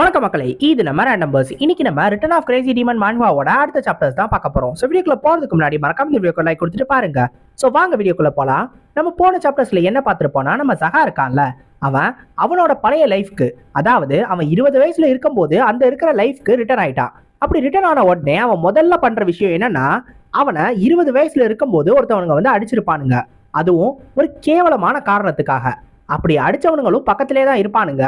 வணக்க மக்களே இது நம்ம ரேண்டம்பர்ஸ் இன்னைக்கு நம்ம ரிட்டன் ஆஃப் கிரேசி டீமன் மான்வாவோட அடுத்த சாப்டர்ஸ் தான் பார்க்க போறோம். ஸோ வீடியோக்குள்ள போறதுக்கு முன்னாடி மறக்காம இந்த வீடியோக்கு லைக் கொடுத்துட்டு பாருங்க. ஸோ வாங்க வீடியோக்குள்ள போலாம். நம்ம போன சாப்டர்ஸ்ல என்ன பார்த்துருப்போம்னா நம்ம சகா இருக்கான்ல அவன் அவனோட பழைய லைஃப்க்கு அதாவது அவன் இருபது வயசுல இருக்கும்போது அந்த இருக்கிற லைஃப்க்கு ரிட்டர்ன் ஆயிட்டான். அப்படி ரிட்டர்ன் ஆன உடனே அவன் முதல்ல பண்ற விஷயம் என்னன்னா அவனை இருபது வயசுல இருக்கும்போது ஒருத்தவனுங்க வந்து அடிச்சிருப்பானுங்க. அதுவும் ஒரு கேவலமான காரணத்துக்காக. அப்படி அடிச்சவனுங்களும் பக்கத்திலே தான் இருப்பானுங்க.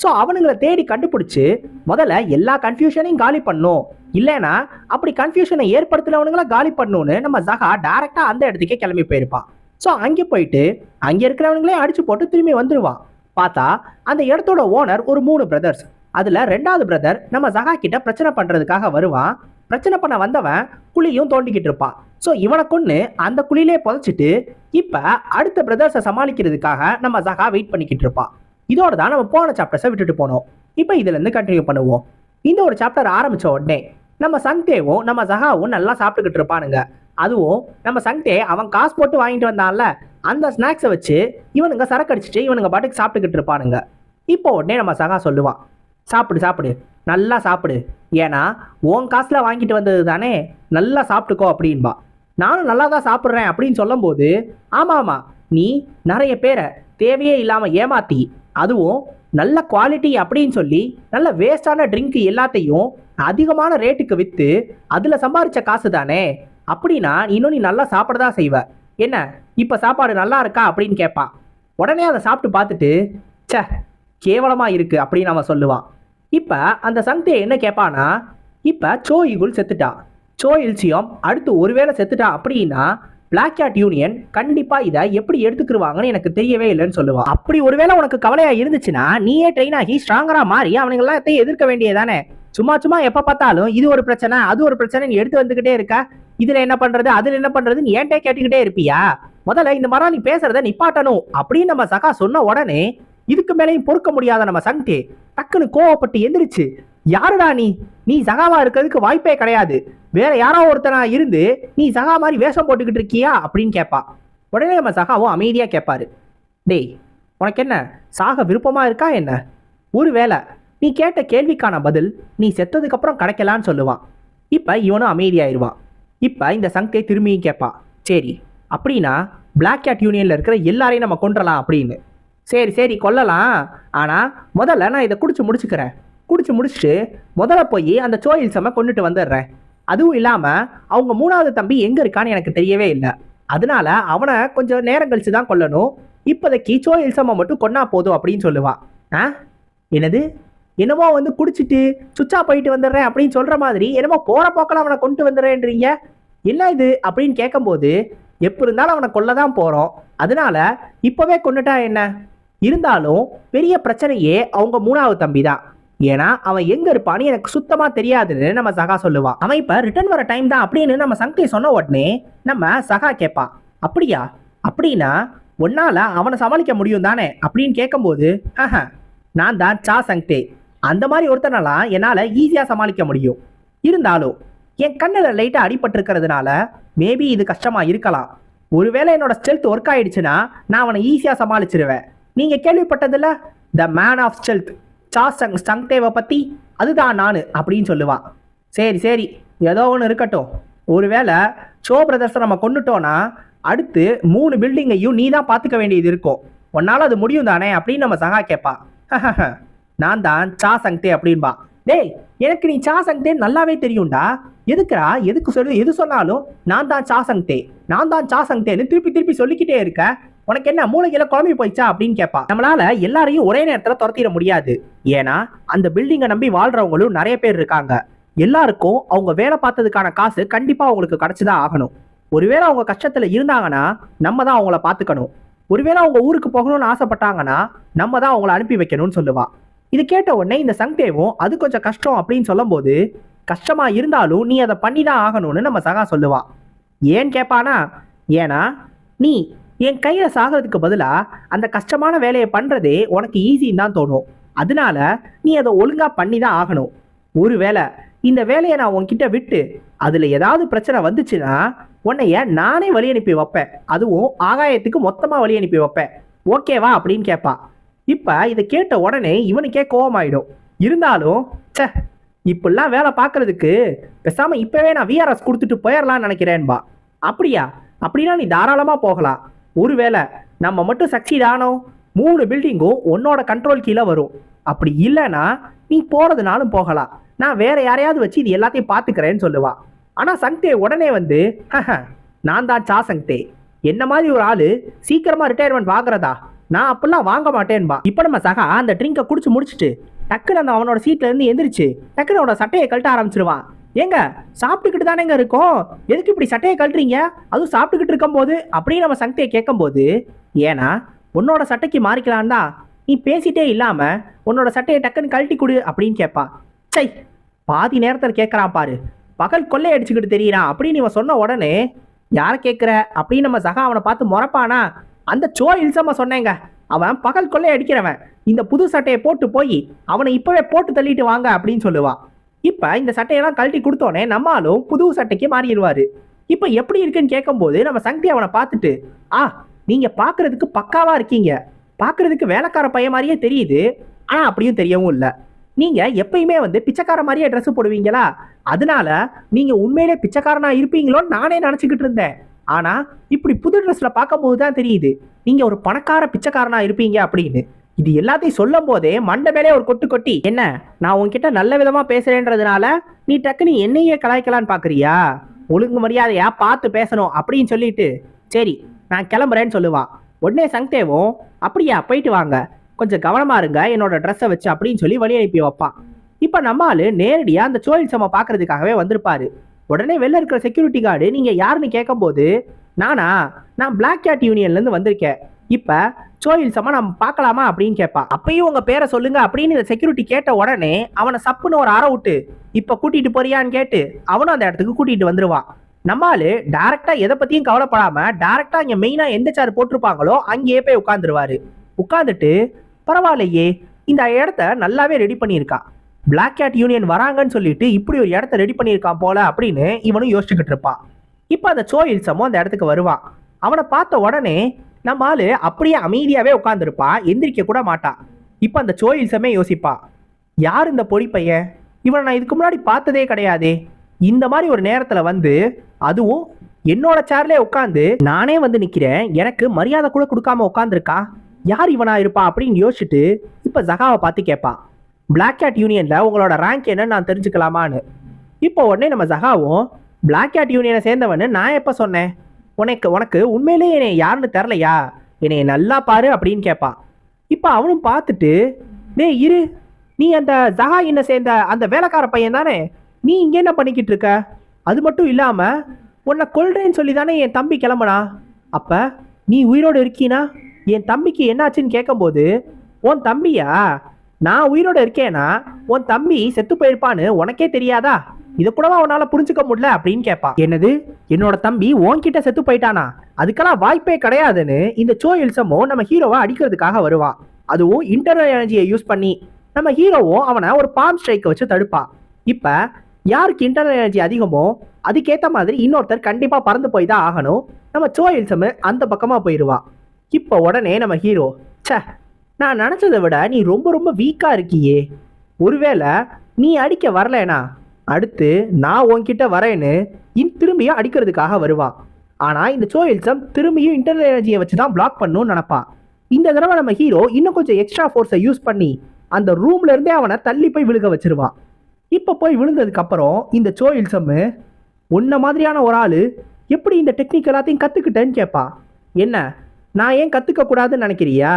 ஸோ அவனுங்களை தேடி கண்டுபிடிச்சி முதல்ல எல்லா கன்ஃபியூஷனையும் காலி பண்ணும். இல்லைனா அப்படி கன்ஃபியூஷனை ஏற்படுத்தினவனுங்கள காலி பண்ணணும்னு நம்ம ஜஹா டேரெக்டாக அந்த இடத்துக்கே கிளம்பி போயிருப்பான். ஸோ அங்கே போயிட்டு அங்கே இருக்கிறவனுங்களே அடிச்சு போட்டு திரும்பி வந்துடுவான் பார்த்தா அந்த இடத்தோட ஓனர் ஒரு மூணு பிரதர்ஸ் அதில் ரெண்டாவது பிரதர் நம்ம ஜஹா கிட்ட பிரச்சனை பண்ணுறதுக்காக வருவான். பிரச்சனை பண்ண வந்தவன் குழியும் தோண்டிக்கிட்டு இருப்பான். ஸோ இவனை கொன்று அந்த குழியிலே புதைச்சிட்டு இப்போ அடுத்த பிரதர்ஸை சமாளிக்கிறதுக்காக நம்ம ஜஹா வெயிட் பண்ணிக்கிட்டு இருப்பான். இதோட தான் நம்ம போன சாப்டர்ஸை விட்டுட்டு போனோம். இப்போ இதுலேருந்து கண்டினியூ பண்ணுவோம். இந்த ஒரு சாப்டர் ஆரம்பித்த உடனே நம்ம சங்தேவும் நம்ம ஜஹாவும் நல்லா சாப்பிட்டுக்கிட்டு இருப்பானுங்க. அதுவும் நம்ம சங்தே அவன் காசு போட்டு வாங்கிட்டு வந்தான்ல அந்த ஸ்நாக்ஸை வச்சு இவனுங்க சரக்கு அடிச்சுட்டு இவனுங்க பாட்டுக்கு சாப்பிட்டுக்கிட்டு இருப்பானுங்க. இப்போ உடனே நம்ம சகா சொல்லுவான் சாப்பிடு சாப்பிடு நல்லா சாப்பிடு. ஏன்னா உன் காசில் வாங்கிட்டு வந்தது தானே நல்லா சாப்பிட்டுக்கோ அப்படின்பா. நானும் நல்லா தான் சாப்பிட்றேன் அப்படின்னு சொல்லும்போது ஆமாம் ஆமாம் நீ நிறைய பேரை தேவையே இல்லாமல் ஏமாத்தி அதுவும் நல்ல குவாலிட்டி அப்படின்னு சொல்லி நல்ல வேஸ்டான ட்ரிங்க் எல்லாத்தையும் அதிகமான ரேட்டுக்கு விற்று அதில் சம்பாரித்த காசு தானே அப்படின்னா இன்னும் நீ நல்லா சாப்பிட தான் செய்வ. என்ன? இப்போ சாப்பாடு நல்லா இருக்கா அப்படின்னு கேட்பான் உடனே அதை சாப்பிட்டு பார்த்துட்டு ச்சே கேவலமாக இருக்குது அப்படின்னு அவன் சொல்லுவான். இப்போ அந்த சங்தியை என்ன கேட்பானா இப்போ சோ ஈகுல் செத்துட்டான். சோ இல்சியம் அடுத்து ஒருவேளை செத்துட்டா அப்படின்னா பிளாக் கேட் யூனியன் கண்டிப்பா இதை எப்படி எடுத்துக்கிருவாங்கன்னு எனக்கு தெரியவே இல்லைன்னு சொல்லுவான் அப்படி ஒருவேளை உனக்கு கவலையா இருந்துச்சுன்னா நீயே ட்ரெயின் ஆகி ஸ்ட்ராங்கரா மாறி அவனுங்க எல்லாத்தையும் எதிர்க்க வேண்டியதானே சும்மா சும்மா எப்ப பார்த்தாலும் இது ஒரு பிரச்சனை அது ஒரு பிரச்சனை நீ எடுத்து வந்துகிட்டே இருக்க. இதுல என்ன பண்றது அதுல என்ன பண்றதுன்னு ஏன்டே கேட்டுக்கிட்டே இருப்பியா? முதல்ல இந்த மாதிரி நீ பேசுறத நிப்பாட்டணும் அப்படின்னு நம்ம சகா சொன்ன உடனே இதுக்கு மேலேயும் பொறுக்க முடியாத நம்ம சங்கி டக்குன்னு கோவப்பட்டு எந்திரிச்சு யாருடா நீ? நீ சகாவா இருக்கிறதுக்கு வாய்ப்பே கிடையாது. வேற யாரோ ஒருத்தனா இருந்து நீ சகா மாதிரி வேஷம் போட்டுக்கிட்டு இருக்கியா அப்படின்னு கேட்பா உடனே நம்ம சகாவும் அமைதியாக கேட்பாரு டேய் உனக்கு என்ன சாக விருப்பமாக இருக்கா என்ன? ஒருவேளை நீ கேட்ட கேள்விக்கான பதில் நீ செத்ததுக்கப்புறம் கிடைக்கலான்னு சொல்லுவான். இப்போ இவனும் அமைதியாயிருவான். இப்போ இந்த சங்கை திரும்பியும் கேட்பான் சரி அப்படின்னா பிளாக் கேட் யூனியனில் இருக்கிற எல்லாரையும் நம்ம கொன்றலாம் அப்படின்னு. சரி சரி கொல்லலாம். ஆனால் முதல்ல நான் இதை குடிச்சு முடிச்சுக்கிறேன். குடிச்சு முடிச்சுட்டு முதல்ல போய் அந்த சோயில் செம்ம கொண்டுட்டு வந்துடுறேன். அதுவும் இல்லாமல் அவங்க மூணாவது தம்பி எங்கே இருக்கான்னு எனக்கு தெரியவே இல்லை. அதனால அவனை கொஞ்சம் நேரம் கழிச்சு தான் கொல்லணும். இப்போதைக்கு சோயில் சம்மை மட்டும் கொன்னா போதும் அப்படின்னு சொல்லுவான் ஆ? என்னது? என்னமோ வந்து குடிச்சிட்டு சுச்சா போயிட்டு வந்துடுறேன் அப்படின்னு சொல்கிற மாதிரி என்னமோ போகிற போக்கில் அவனை கொண்டு வந்துடுறேன்றீங்க? என்ன இது? அப்படின்னு கேட்கும்போது எப்போ இருந்தாலும் அவனை கொல்ல தான் போகிறோம் அதனால இப்போவே கொண்டுட்டா என்ன? இருந்தாலும் பெரிய பிரச்சனையே அவங்க மூணாவது தம்பி தான். ஏன்னா அவன் எங்க இருப்பான்னு எனக்கு சுத்தமா தெரியாதுன்னு நம்ம சகா சொல்லுவான் அவன் இப்ப ரிட்டர்ன் வர டைம் தான் அப்படின்னு நம்ம சங்கை சொன்ன உடனே நம்ம சகா கேட்பான் அப்படியா? அப்படின்னா உன்னால அவனை சமாளிக்க முடியும் தானே? அப்படின்னு கேட்கும்போது "ஆஹா, நான் தான் சா சங்தே அந்த மாதிரி ஒருத்தனெல்லாம் என்னால் ஈஸியாக சமாளிக்க முடியும். இருந்தாலும் என் கண்ணில் லைட்டாக அடிபட்டிருக்கிறதுனால மேபி இது கஷ்டமாக இருக்கலாம். ஒருவேளை என்னோட ஸ்ட்ரெல்த் ஒர்க் ஆயிடுச்சுன்னா நான் அவனை ஈஸியாக சமாளிச்சிருவேன். நீங்கள் கேள்விப்பட்டதில்ல? த மேன் ஆஃப் ஸ்ட்ரெல்த் சா சங் சங்தேவை பற்றி அதுதான் நான் அப்படின்னு சொல்லுவான் சரி சரி ஏதோ ஒன்று இருக்கட்டும். ஒருவேளை ஷோ பிரதர்ஸை நம்ம கொண்டுட்டோன்னா அடுத்து மூணு பில்டிங்கையும் நீ தான் பார்த்துக்க வேண்டியது இருக்கும். உன்னால் அது முடியும் தானே அப்படின்னு நம்ம சகா கேட்பான் நான் தான் சா சங்தே அப்படின்பா. டேய் எனக்கு நீ சா சங்தே நல்லாவே தெரியும்டா. எதுக்குடா எதுக்கு சொல்லு எது சொன்னாலும் நான் தான் சா சங்தே நான் தான் சா சங்தேன்னு திருப்பி திருப்பி சொல்லிக்கிட்டே இருக்க. உனக்கு என்ன மூளைகளை குழம்பி போயிச்சா அப்படின்னு கேட்பா. நம்மளால எல்லாரையும் ஒரே நேரத்துல துரத்திட முடியாது. ஏன்னா அந்த பில்டிங்கை நம்பி வாழ்றவங்களும் நிறைய பேர் இருக்காங்க. எல்லாருக்கும் அவங்க வேலை பார்த்ததுக்கான காசு கண்டிப்பா அவங்களுக்கு கிடைச்சுதான் ஆகணும். ஒருவேளை அவங்க கஷ்டத்துல இருந்தாங்கன்னா நம்ம தான் அவங்கள பார்த்துக்கணும். ஒருவேளை அவங்க ஊருக்கு போகணும்னு ஆசைப்பட்டாங்கன்னா நம்ம தான் அவங்கள அனுப்பி வைக்கணும்னு சொல்லுவா. இது கேட்ட உடனே இந்த சங்தேவும் அது கொஞ்சம் கஷ்டம் அப்படின்னு சொல்லும்போது கஷ்டமா இருந்தாலும் நீ அதை பண்ணி தான் ஆகணும்னு நம்ம சகா சொல்லுவா. ஏன் கேட்பானா ஏன்னா நீ என் கையில் சாகிறதுக்கு பதிலாக அந்த கஷ்டமான வேலையை பண்ணுறதே உனக்கு ஈஸின்னு தான் தோணும். அதனால நீ அதை ஒழுங்காக பண்ணி தான் ஆகணும். ஒருவேளை இந்த வேலையை நான் உன்கிட்ட விட்டு அதில் ஏதாவது பிரச்சனை வந்துச்சுன்னா உன்னைய நானே வழி அனுப்பி வைப்பேன். அதுவும் ஆகாயத்துக்கு மொத்தமாக வழி அனுப்பி வைப்பேன். ஓகேவா அப்படின்னு கேட்பா இப்போ இதை கேட்ட உடனே இவனுக்கே கோவமாயிடும். இருந்தாலும் சே இப்படிலாம் வேலை பார்க்கறதுக்கு பேசாமல் இப்பவே நான் விஆர்எஸ் கொடுத்துட்டு போயிடலாம்னு நினைக்கிறேன்பா. அப்படியா? அப்படின்னா நீ தாராளமாக போகலாம். ஒருவேளை நம்ம மட்டும் சக்சீட் ஆனோம் மூணு பில்டிங்கும் உன்னோட கண்ட்ரோல் கீழே வரும். அப்படி இல்லைன்னா நீ போகிறதுனாலும் போகலாம். நான் வேற யாரையாவது வச்சு இது எல்லாத்தையும் பார்த்துக்கிறேன்னு சொல்லுவா. ஆனால் சங்தே உடனே வந்து "ஹஹ, நான் தான் சா சங்தே. என்ன மாதிரி ஒரு ஆள்? சீக்கிரமாக ரிட்டையர்மெண்ட் வாங்குறதா? நான் அப்படிலாம் வாங்க மாட்டேன்பா. இப்போ நம்ம சகா அந்த ட்ரிங்கை குடிச்சு முடிச்சுட்டு டக்குன்னு அந்த அவனோட சீட்லேருந்து எந்திரிச்சு டக்குன்னு அவனோட சட்டையை கழட்ட ஆரம்பிச்சிருவான். ஏங்க சாப்பிட்டுக்கிட்டு தானேங்க இருக்கோம். எதுக்கு இப்படி சட்டையை கழட்டுறீங்க? அதுவும் சாப்பிட்டுக்கிட்டு இருக்கும்போது அப்படின்னு நம்ம சங்கத்தையை கேட்கும்போது ஏன்னா உன்னோட சட்டைக்கு மாறிக்கலாம் தான் நீ பேசிட்டே இல்லாமல் உன்னோட சட்டையை டக்குன்னு கழட்டி கொடு அப்படின்னு கேட்பா. சை பாதி நேரத்தில் கேட்குறான் பாரு. பகல் கொள்ளை அடிச்சுக்கிட்டு தெரியறான் அப்படின்னு இவன் சொன்ன உடனே யாரை கேட்குற? அப்படின்னு நம்ம சகா அவனை பார்த்து முறப்பானா? அந்த சோ இல்சம்மா சொன்னேங்க. அவன் பகல் கொள்ளை அடிக்கிறவன். இந்த புது சட்டையை போட்டு போய் அவனை இப்போவே போட்டு தள்ளிட்டு வாங்க அப்படின்னு சொல்லுவான் இப்போ இந்த சட்டையெல்லாம் கழட்டி கொடுத்தோன்னே நம்மளும் புது சட்டைக்கு மாறிடுவாரு. இப்போ எப்படி இருக்குன்னு கேட்கும்போது நம்ம சக்தி அவனை பார்த்துட்டு ஆ நீங்க பார்க்குறதுக்கு பக்காவா இருக்கீங்க. பார்க்கறதுக்கு வேலைக்கார பையன் மாதிரியே தெரியுது. ஆனா அப்படியும் தெரியவும் இல்லை. நீங்க எப்பயுமே வந்து பிச்சைக்கார மாதிரியே ட்ரெஸ் போடுவீங்களா? அதனால நீங்க உண்மையிலே பிச்சைக்காரனா இருப்பீங்களோன்னு நானே நினச்சிக்கிட்டு இருந்தேன். ஆனா இப்படி புது ட்ரெஸ்ல பார்க்கும்போது தான் தெரியுது. நீங்க ஒரு பணக்கார பிச்சைக்காரனா இருப்பீங்க அப்படின்னு. இது எல்லாத்தையும் சொல்லும் போதே மண்டை மேலே ஒரு கொட்டு கொட்டி என்ன நான் உன்கிட்ட நல்ல விதமா பேசுறேன்றதுனால நீ டக்குன்னு என்னையே கலாய்க்கலான்னு பாக்குறியா? ஒழுங்கு மரியாதையா பார்த்து பேசணும் அப்படின்னு சொல்லிட்டு சரி நான் கிளம்புறேன்னு சொல்லுவான் உடனே சங்தேவும் அப்படியா போயிட்டு வாங்க. கொஞ்சம் கவனமா இருங்க என்னோட ட்ரெஸ்ஸை வச்சு அப்படின்னு சொல்லி வழி அனுப்பி வைப்பான் இப்போ நம்ம ஆளு நேரடியா அந்த சோழில் சம பார்க்கறதுக்காகவே வந்திருப்பாரு. உடனே வெளில இருக்கிற செக்யூரிட்டி கார்டு நீங்க யாருன்னு கேட்கும்போது நானா நான் பிளாக் கேட் யூனியன்ல இருந்து வந்திருக்கேன். இப்போ சோயில் சம நம்ம பார்க்கலாமா அப்படின்னு கேட்பான் அப்பயும் உங்க பேரை சொல்லுங்க அப்படின்னு இந்த செக்யூரிட்டி கேட்ட உடனே அவனை சப்புன்னு ஒரு அற விட்டு இப்போ கூட்டிட்டு போறியான்னு கேட்டு அவனும் அந்த இடத்துக்கு கூட்டிட்டு வந்துருவான் நம்மாலு டேரக்டா எதை பத்தியும் கவலைப்படாம டேரக்டா இங்க மெயினா எந்த சேர் போட்டிருப்பாங்களோ அங்கேயே போய் உட்காந்துருவாரு உட்காந்துட்டு பரவாயில்லையே இந்த இடத்த நல்லாவே ரெடி பண்ணியிருக்கான் பிளாக் கேட் யூனியன் வராங்கன்னு சொல்லிட்டு இப்படி ஒரு இடத்த ரெடி பண்ணியிருக்கான் போல அப்படின்னு இவனும் யோசிச்சுக்கிட்டு இருப்பான் இப்போ அந்த சோயில்சமும் அந்த இடத்துக்கு வருவான். அவனை பார்த்த உடனே நம்ம ஆளு அப்படியே அமைதியாவே உட்காந்துருப்பா எந்திரிக்க கூட மாட்டா. இப்போ அந்த சோயில்சமே யோசிப்பா யார் இந்த பொடி பையன்? இவனை நான் இதுக்கு முன்னாடி பார்த்ததே கிடையாதே. இந்த மாதிரி ஒரு நேரத்தில் வந்து அதுவும் என்னோட சேர்லேயே உட்காந்து நானே வந்து நிற்கிறேன் எனக்கு மரியாதை கூட கொடுக்காம உட்காந்துருக்கா யார் இவனா இருப்பா? அப்படின்னு யோசிச்சுட்டு இப்போ ஜகாவை பார்த்து கேட்பான் பிளாக் கேட் யூனியனில் உங்களோட ரேங்க் என்னன்னு நான் தெரிஞ்சுக்கலாமான்னு? இப்போ உடனே நம்ம ஜகாவும் பிளாக் கேட் யூனியனை சேர்ந்தவன்னு நான் எப்போ சொன்னேன்? உனக்கு உனக்கு உண்மையிலேயே என்னை யாருன்னு தெரிலையா? என்னை நல்லா பாரு அப்படின்னு கேட்பான். இப்போ அவனும் பார்த்துட்டு டேய் இரு. நீ அந்த ஜஹா என்ன சேர்ந்த அந்த வேலைக்கார பையன் தானே? நீ இங்கே என்ன பண்ணிக்கிட்டு இருக்க? அது மட்டும் இல்லாமல் உன்னை கொள்றேன்னு சொல்லி தானே என் தம்பி கிளம்புனா? அப்போ நீ உயிரோடு இருக்கீனா? என் தம்பிக்கு என்னாச்சுன்னு கேட்கும்போது உன் தம்பியா? நான் உயிரோட இருக்கேனா? உன் தம்பி செத்து போயிருப்பான்னு உனக்கே தெரியாதா? இதை கூடவா அவனால புரிஞ்சுக்க முடியல அப்படின்னு கேட்பான் என்னது? என்னோட தம்பி உன்கிட்ட செத்து போயிட்டானா? அதுக்கெல்லாம் வாய்ப்பே கிடையாதுன்னு இந்த சோ இல்சமோ நம்ம ஹீரோவை அடிக்கிறதுக்காக வருவான் அதுவும் இன்டர்னல் எனர்ஜியை யூஸ் பண்ணி நம்ம ஹீரோவும் அவனை ஒரு பாம் ஸ்ட்ரைக்கை வச்சு தடுப்பான் இப்போ யாருக்கு இன்டர்னல் எனர்ஜி அதிகமோ அதுக்கேற்ற மாதிரி இன்னொருத்தர் கண்டிப்பாக பறந்து போய் தான் ஆகணும். நம்ம சோ இல்சமு அந்த பக்கமாக போயிடுவான் இப்போ உடனே நம்ம ஹீரோ ச்சே நான் நினச்சதை விட நீ ரொம்ப ரொம்ப வீக்காக இருக்கியே. ஒருவேளை நீ அடிக்க வரலனா அடுத்து நான் உன்கிட்ட வரேன்னு இன் திரும்பியும் அடிக்கிறதுக்காக வருவான் ஆனால் இந்த சோயில்சம் திரும்பியும் இன்டர்னல் எனர்ஜியை வச்சு தான் பிளாக் பண்ணணும்னு நினப்பான் இந்த தடவை நம்ம ஹீரோ இன்னும் கொஞ்சம் எக்ஸ்ட்ரா ஃபோர்ஸை யூஸ் பண்ணி அந்த ரூம்ல இருந்தே அவனை தள்ளி போய் விழுக வச்சிருவான் இப்போ போய் விழுந்ததுக்கப்புறம் இந்த சோயில்சம்மு உன்ன மாதிரியான ஒரு ஆள் எப்படி இந்த டெக்னிக் எல்லாத்தையும் கற்றுக்கிட்டேன்னு கேட்பான் என்ன நான் ஏன் கற்றுக்கக்கூடாதுன்னு நினைக்கிறியா?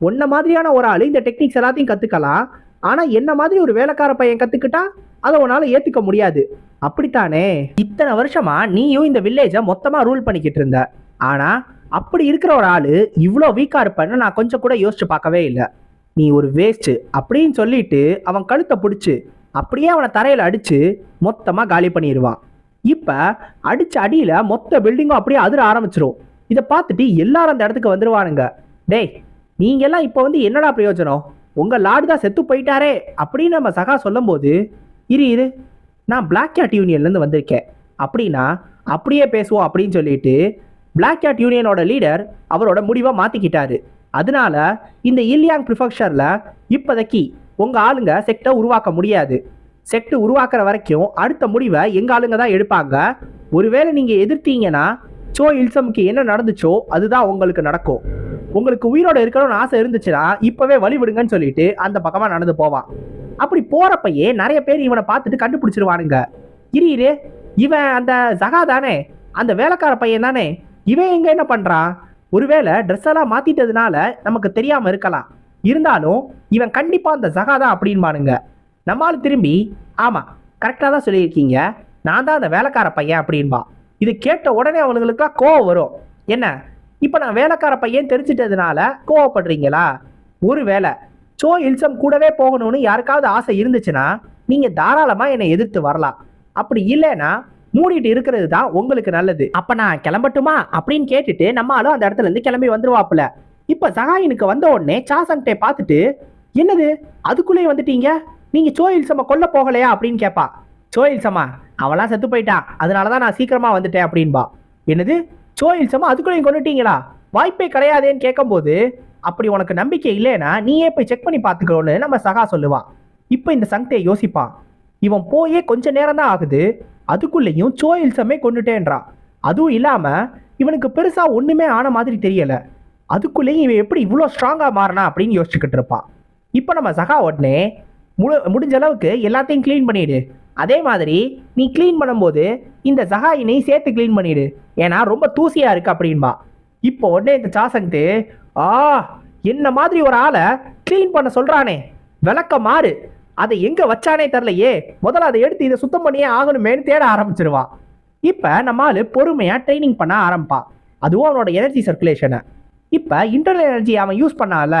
உன்ன மாதிரியான ஒரு ஆள் இந்த டெக்னிக்ஸ் எல்லாத்தையும் கற்றுக்கலாம் ஆனால் என்ன மாதிரி ஒரு வேலைக்கார பையன் கற்றுக்கிட்டா அதை உன்னால் ஏத்துக்க முடியாது. அப்படித்தானே? இத்தனை வருஷமா நீயும் இந்த வில்லேஜை மொத்தமாக ரூல் பண்ணிக்கிட்டு இருந்த. ஆனால் அப்படி இருக்கிற ஒரு ஆள் இவ்வளோ வீக்காக இருப்பேன்னு நான் கொஞ்சம் கூட யோசிச்சு பார்க்கவே இல்லை. நீ ஒரு வேஸ்ட்டு அப்படின்னு சொல்லிட்டு அவன் கழுத்தை பிடிச்சி அப்படியே அவனை தரையில் அடித்து மொத்தமாக காலி பண்ணிடுவான் இப்போ அடித்த அடியில் மொத்த பில்டிங்கும் அப்படியே அதிர ஆரம்பிச்சிரும். இதை பார்த்துட்டு எல்லாரும் அந்த இடத்துக்கு வந்துருவானுங்க. டேய் நீங்கள்லாம் இப்போ வந்து என்னடா பிரயோஜனம்? உங்கள் லார்டு தான் செத்து போயிட்டாரே அப்படின்னு நம்ம சகா சொல்லும்போது இரு இரு. நான் பிளாக் கேட் யூனியன்லேருந்து வந்திருக்கேன். அப்படின்னா அப்படியே பேசுவோம் அப்படின்னு சொல்லிட்டு பிளாக் கேட் யூனியனோட லீடர் அவரோட முடிவை மாற்றிக்கிட்டாரு அதனால இந்த இல்யாங் ப்ரிஃபெக்சரில் இப்போதைக்கு உங்கள் ஆளுங்க செக்டை உருவாக்க முடியாது. செக்ட் உருவாக்குற வரைக்கும் அடுத்த முடிவை எங்கள் ஆளுங்க தான் எடுப்பாங்க. ஒருவேளை நீங்கள் எதிர்த்தீங்கன்னா சோ இல்சம்க்கு என்ன நடந்துச்சோ அதுதான் உங்களுக்கு நடக்கும். உங்களுக்கு உயிரோட இருக்கணும்னு ஆசை இருந்துச்சுன்னா இப்பவே வழி விடுங்கன்னு சொல்லிட்டு அந்த பக்கமா நடந்து போவான் அப்படி போறப்பயே நிறைய பேர் இவனை பார்த்துட்டு கண்டுபிடிச்சிருவானுங்க. இரு இவன் அந்த ஜகா தானே? அந்த வேலைக்கார பையன் தானே? இவன் எங்க என்ன பண்றான் ஒருவேளை ட்ரெஸ் எல்லாம் மாத்திட்டதுனால நமக்கு தெரியாம இருக்கலாம். இருந்தாலும் இவன் கண்டிப்பா அந்த ஜகா தான் அப்படின்பானுங்க. நம்மால் திரும்பி ஆமா கரெக்டாக தான் சொல்லியிருக்கீங்க. நான் தான் அந்த வேலைக்கார பையன் அப்படின்பா. இது கேட்ட உடனே அவனுங்களுக்குலாம் கோவம் வரும். என்ன? இப்போ நான் வேலைக்கார பையன் தெரிஞ்சிட்டதுனால கோவப்படுறீங்களா? ஒரு வேலை சோ இல்சம் கூடவே போகணும்னு யாருக்காவது ஆசை இருந்துச்சுன்னா நீங்கள் தாராளமாக என்னை எதிர்த்து வரலாம். அப்படி இல்லைன்னா மூடிட்டு இருக்கிறது தான் உங்களுக்கு நல்லது. அப்போ நான் கிளம்பட்டுமா? அப்படின்னு கேட்டுட்டு நம்ம ஆளும் அந்த இடத்துல இருந்து கிளம்பி வந்துருவாப்புல. இப்போ சகாயினுக்கு வந்த உடனே சாசங்கிட்டே பார்த்துட்டு என்னது? அதுக்குள்ளேயே வந்துட்டீங்க? நீங்கள் சோயில் சம்மா கொல்ல போகலையா? அப்படின்னு கேட்பா சோயில் சம்மா அவெல்லாம் செத்து போயிட்டான். அதனால தான் நான் சீக்கிரமா வந்துட்டேன் அப்படின்பா. என்னது? சோ இல்சமா அதுக்குள்ளேயும் கொண்டுட்டீங்களா? வாய்ப்பே கிடையாதேன்னு கேட்கும்போது அப்படி உனக்கு நம்பிக்கை இல்லைன்னா நீயே போய் செக் பண்ணி பார்த்துக்கோன்னு நம்ம சகா சொல்லுவான் இப்போ இந்த சங்கையை யோசிப்பான். இவன் போயே கொஞ்ச நேரம் தான் ஆகுது. அதுக்குள்ளேயும் சோ இல்சமே கொண்டுட்டேன்றான் அதுவும் இல்லாமல் இவனுக்கு பெருசாக ஒன்றுமே ஆன மாதிரி தெரியலை. அதுக்குள்ளேயும் இவன் எப்படி இவ்வளோ ஸ்ட்ராங்காக மாறினா அப்படின்னு யோசிச்சுக்கிட்டு இருப்பான். இப்போ நம்ம சகா உடனே முழு முடிஞ்ச அளவுக்கு எல்லாத்தையும் க்ளீன் பண்ணிவிடு அதே மாதிரி நீ க்ளீன் பண்ணும்போது இந்த சகாயினை சேர்த்து க்ளீன் பண்ணிடு. ஏன்னா ரொம்ப தூசியாக இருக்கு அப்படின்பா. இப்போ உடனே இந்த சாசங்கு ஆ என்ன மாதிரி ஒரு ஆளை க்ளீன் பண்ண சொல்கிறானே விளக்க மாறு. அதை எங்கே வச்சானே தெரிலையே முதல்ல அதை எடுத்து இதை சுத்தம் பண்ணியே ஆகணுமேனு தேட ஆரம்பிச்சிருவான் இப்போ நம்ம ஆள் பொறுமையாக ட்ரைனிங் பண்ண ஆரம்பிப்பான் அதுவும் அவனோட எனர்ஜி சர்க்குலேஷனை இப்போ இன்டர்னல் எனர்ஜி அவன் யூஸ் பண்ணால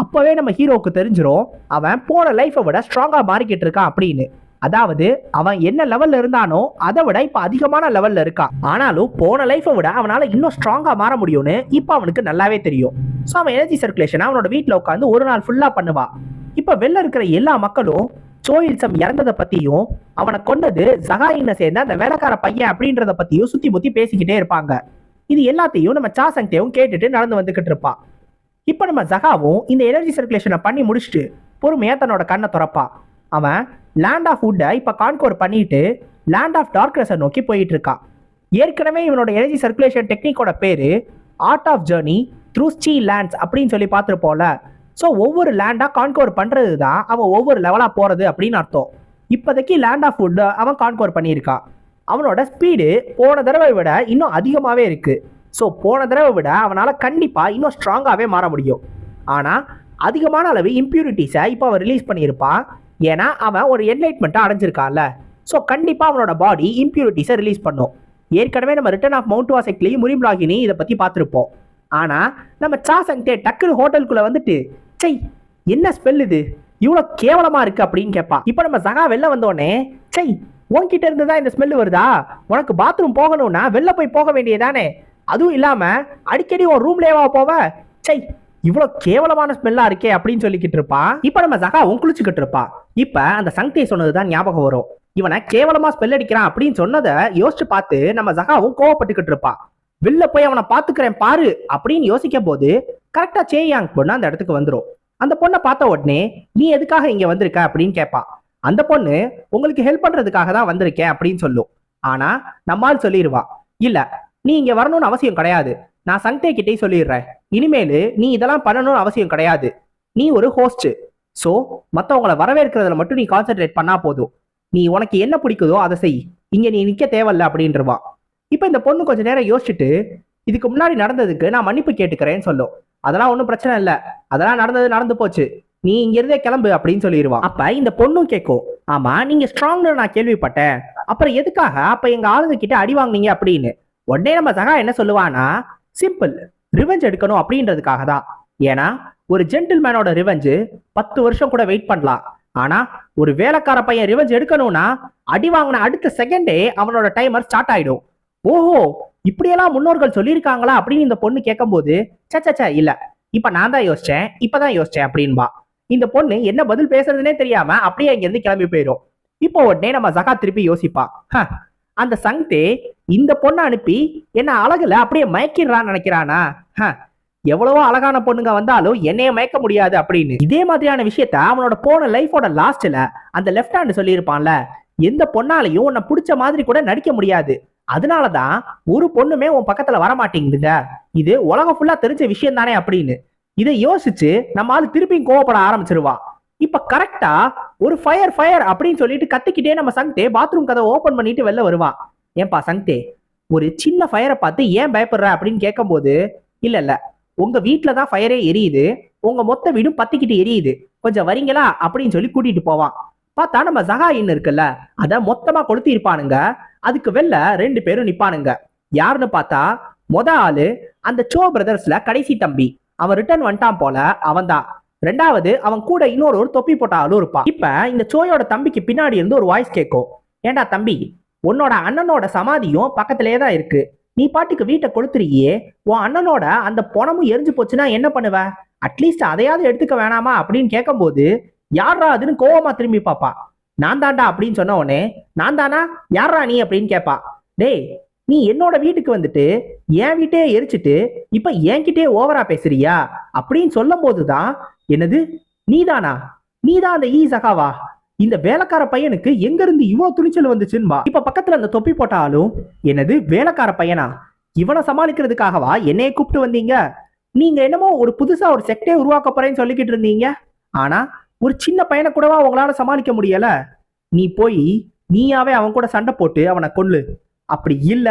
அப்போவே நம்ம ஹீரோவுக்கு தெரிஞ்சிரும். அவன் போன லைஃப்பை விட ஸ்ட்ராங்காக மாறிக்கிட்டு இருக்கான் அப்படின்னு. அதாவது அவன் என்ன லெவல்ல இருந்தானோ அதை விட இப்போ அதிகமான லெவல்ல இருக்கான் ஆனாலும் போன லைஃபை விட அவனால இன்னும் ஸ்ட்ராங்கா மாற முடியும்னு இப்போ அவனுக்கு நல்லாவே தெரியும். ஸோ அவன் எனர்ஜி சர்க்குலேஷன் அவனோட வீட்டில் உட்காந்து ஒரு நாள் ஃபுல்லா பண்ணுவான் இப்போ வெளில இருக்கிற எல்லா மக்களும் சோயில்சம் இறந்ததை பத்தியும் அவனை கொண்டது சகாயின சேர்ந்த அந்த வேலைக்கார பையன் அப்படின்றத பத்தியும் சுத்தி முத்தி பேசிக்கிட்டே இருப்பாங்க. இது எல்லாத்தையும் நம்ம சாசங்டேவும் கேட்டுட்டு நடந்து வந்துகிட்டு இருப்பான் இப்போ நம்ம ஜகாவும் இந்த எனர்ஜி சர்க்குலேஷனை பண்ணி முடிச்சுட்டு பொறுமையாக தன்னோட கண்ணை திறப்பான் அவன் லேண்ட் ஆஃப் வுட்டை இப்போ கான்கோர் பண்ணிட்டு லேண்ட் ஆஃப் டார்க்னஸை நோக்கி போயிட்டு இருக்கான் ஏற்கனவே இவனோட எனர்ஜி சர்க்குலேஷன் டெக்னிக்கோட பேர் ஆர்ட் ஆஃப் ஜேர்னி த்ரூ ஸ்டீ லேண்ட்ஸ் அப்படின்னு சொல்லி பார்த்துருப்போம்ல. ஸோ ஒவ்வொரு லேண்டாக கான்கோர் பண்ணுறது தான் அவன் ஒவ்வொரு லெவலாக போகிறது அப்படின்னு அர்த்தம். இப்போதைக்கு லேண்ட் ஆஃப் வுட் அவன் கான்கோர் பண்ணியிருக்கான் அவனோட ஸ்பீடு போன தடவை விட இன்னும் அதிகமாகவே இருக்குது ஸோ போன தடவை விட அவனால் கண்டிப்பாக இன்னும் ஸ்ட்ராங்காகவே மாற முடியும். ஆனால் அதிகமான அளவு இம்ப்யூரிட்டிஸை இப்போ அவன் ரிலீஸ் பண்ணியிருப்பான். ஏன்னா அவன் ஒரு என்லைட்மெண்ட்டை அடைஞ்சிருக்கான்ல. ஸோ கண்டிப்பாக அவனோட பாடி இம்ப்யூரிட்டிஸை ரிலீஸ் பண்ணும். ஏற்கனவே நம்ம ரிட்டர்ன் ஆஃப் மவுண்ட் வாசக்லேயும் முரிம்லாகினி இதை பற்றி பார்த்துருப்போம். ஆனால் நம்ம சாசங்டே டக்குனு ஹோட்டலுக்குள்ளே வந்துட்டு சை என்ன ஸ்மெல் இது? இவ்வளோ கேவலமாக இருக்குது அப்படின்னு கேட்பான். இப்போ நம்ம சகா வெளில வந்தோடனே சை உன்கிட்ட இருந்து தான் இந்த ஸ்மெல் வருதா? உனக்கு பாத்ரூம் போகணும்னா வெளில போய் போக வேண்டியதானே அதுவும் இல்லாமல் அடிக்கடி உன் ரூம்லேவா போவ? செய் இவ்வளோ கேவலமான ஸ்மெல்லா இருக்கே அப்படின்னு சொல்லிக்கிட்டு இருப்பான் இப்போ நம்ம ஜகாவும் குளிச்சுக்கிட்டு இருப்பான் இப்போ அந்த சங்கத்தை சொன்னது தான் ஞாபகம் வரும். இவனை கேவலமா ஸ்மெல் அடிக்கிறான் அப்படின்னு சொன்னதை யோசிச்சு பார்த்து நம்ம சகாவும் கோவப்பட்டுக்கிட்டு இருப்பான் வெளில போய் அவனை பாத்துக்கிறேன் பாரு அப்படின்னு யோசிக்க போது கரெக்டா சேயாங் பொண்ணு அந்த இடத்துக்கு வந்துடும் அந்த பொண்ணை பார்த்த உடனே நீ எதுக்காக இங்க வந்திருக்க? அப்படின்னு கேட்பா அந்த பொண்ணு உங்களுக்கு ஹெல்ப் பண்றதுக்காக தான் வந்திருக்கேன் அப்படின்னு சொல்லும். ஆனா நம்மால் சொல்லிடுவா இல்ல நீ இங்க வரணும்னு அவசியம் கிடையாது. நான் சங்தே கிட்டே சொல்லிடுறேன். இனிமேல் நீ இதெல்லாம் பண்ணணும்னு அவசியம் கிடையாது. நீ ஒரு ஹோஸ்ட் ஸோ மற்றவங்களை வரவேற்கிறதுல மட்டும் நீ கான்சென்ட்ரேட் பண்ணா போதும். நீ உனக்கு என்ன பிடிக்குதோ அதை செய். இங்கே நீ நிற்க தேவையில்ல அப்படின்றவா. இப்போ இந்த பொண்ணு கொஞ்சம் நேரம் யோசிச்சுட்டு இதுக்கு முன்னாடி நடந்ததுக்கு நான் மன்னிப்பு கேட்டுக்கிறேன்னு சொல்லும் அதெல்லாம் ஒன்றும் பிரச்சனை இல்லை. அதெல்லாம் நடந்தது நடந்து போச்சு. நீ இங்கிருந்தே கிளம்பு அப்படின்னு சொல்லிடுவான் அப்ப இந்த பொண்ணும் கேட்கும் ஆமா நீங்க ஸ்ட்ராங்னு நான் கேள்விப்பட்டேன். அப்புறம் எதுக்காக அப்ப எங்க ஆளுங்க கிட்ட அடி வாங்கினீங்க? அப்படின்னு. உடனே நம்ம சகா என்ன சொல்லுவானா சிம்பிள் ரிவெஞ்ச் எடுக்கணும் அப்படின்றதுக்காக தான். ஏன்னா ஒரு ஜென்டில்மேனோட ரிவெஞ்சு பத்து வருஷம் கூட வெயிட் பண்ணலாம். ஆனா ஒரு வேலைக்கார பையன் ரிவெஞ்ச் எடுக்கணும்னா அடி வாங்கின அடுத்த செகண்டே அவனோட டைமர் ஸ்டார்ட் ஆயிடும். ஓஹோ இப்படியெல்லாம் முன்னோர்கள் சொல்லியிருக்காங்களா அப்படின்னு இந்த பொண்ணு கேட்கும்போது சச்சச்சா இல்ல. இப்ப நான் தான் யோசிச்சேன் இப்பதான் யோசிச்சேன் அப்படின்பா. இந்த பொண்ணு என்ன பதில் பேசுறதுனே தெரியாம அப்படியே இங்க இருந்து கிளம்பி போயிடும் இப்போ உடனே நம்ம ஜகா திருப்பி யோசிப்பா. அந்த சங்தே இந்த பொண்ணை அனுப்பி என்ன அழகுல அப்படியே மயக்கிடுறான்னு நினைக்கிறானா? "ஹ, எவ்வளவோ அழகான பொண்ணுங்க வந்தாலும் என்னைய மயக்க முடியாது அப்படின்னு. இதே மாதிரியான விஷயத்த அவனோட போன லைஃபோட லாஸ்ட்ல அந்த லெஃப்ட் ஹேண்ட் சொல்லியிருப்பான்ல எந்த பொண்ணாலையும் உன்னை பிடிச்ச மாதிரி கூட நடிக்க முடியாது. அதனாலதான் ஒரு பொண்ணுமே உன் பக்கத்துல வரமாட்டேங்குதுங்க. இது உலகம் ஃபுல்லா தெரிஞ்ச விஷயம் தானே அப்படின்னு. இதை யோசிச்சு நம்ம ஆளு திருப்பியும் கோவப்பட ஆரம்பிச்சிருவான் இப்ப கரெக்டா ஒரு ஃபயர் ஃபயர் அப்படின்னு சொல்லிட்டு கத்திக்கிட்டே நம்ம சங்தே பாத்ரூம் கதை ஓப்பன் பண்ணிட்டு வெளில வருவான் ஏன்பா சங்தே ஒரு சின்ன ஃபயரை பார்த்து ஏன் பயப்படுற அப்படின்னு கேட்கும்போது இல்ல இல்ல உங்க வீட்டில் தான் ஃபயரே எரியுது உங்க மொத்த வீடும் பத்திக்கிட்டு எரியுது கொஞ்சம் வரீங்களா அப்படின்னு சொல்லி கூட்டிட்டு போவான் பார்த்தா நம்ம ஜகாயின்னு இருக்குல்ல அத மொத்தமா கொளுத்தி இருப்பானுங்க அதுக்கு வெளில ரெண்டு பேரும் நிப்பானுங்க. யாருன்னு பார்த்தா மொத ஆளு அந்த சோ பிரதர்ஸ்ல கடைசி தம்பி அவன் ரிட்டர்ன் வந்துட்டான் போல அவன்தான். ரெண்டாவது அவன் கூட இன்னொரு ஒரு தொப்பி போட்ட ஆளும் இருப்பான் இப்ப இந்த சோயோட தம்பிக்கு பின்னாடி இருந்து ஒரு வாய்ஸ் கேட்கும் ஏண்டா தம்பி உன்னோட அண்ணனோட சமாதியும் பக்கத்திலே தான் இருக்கு. நீ பாட்டுக்கு வீட்டை கொளுத்துறியே உன் அண்ணனோட அந்த பணமும் எரிஞ்சு போச்சுன்னா என்ன பண்ணுவ? அட்லீஸ்ட் அதையாவது எடுத்துக்க வேணாமா? அப்படின்னு கேட்கும்போது யாரா அதுன்னு கோவமா திரும்பி பாப்பா. நான் தாண்டா அப்படின்னு சொன்ன உடனே நான் தானா? யாரா நீ அப்படின்னு கேட்பா டேய் நீ என்னோட வீட்டுக்கு வந்துட்டு என் வீட்டையே எரிச்சிட்டு இப்ப என்கிட்டயே ஓவரா பேசுறியா? அப்படின்னு சொல்லும் போதுதான் என்னது? நீதானா? நீதான் அந்த ஈ சகாவா? இந்த வேலைக்கார பையனுக்கு எங்க இருந்து இவ்வளவு துணிச்சல் வந்துச்சுன்பா இப்ப பக்கத்துல அந்த தொப்பி போட்ட ஆளும் என்னது வேலைக்கார பையனா? இவனை சமாளிக்கிறதுக்காகவா என்னைய கூப்பிட்டு வந்தீங்க? நீங்க என்னமோ ஒரு புதுசா ஒரு செக்டே உருவாக்க போறேன்னு சொல்லிக்கிட்டு இருந்தீங்க. ஆனா ஒரு சின்ன பையனை கூடவா உங்களால சமாளிக்க முடியல? நீ போய் நீயாவே அவன் கூட சண்டை போட்டு அவனை கொல்லு. அப்படி இல்ல.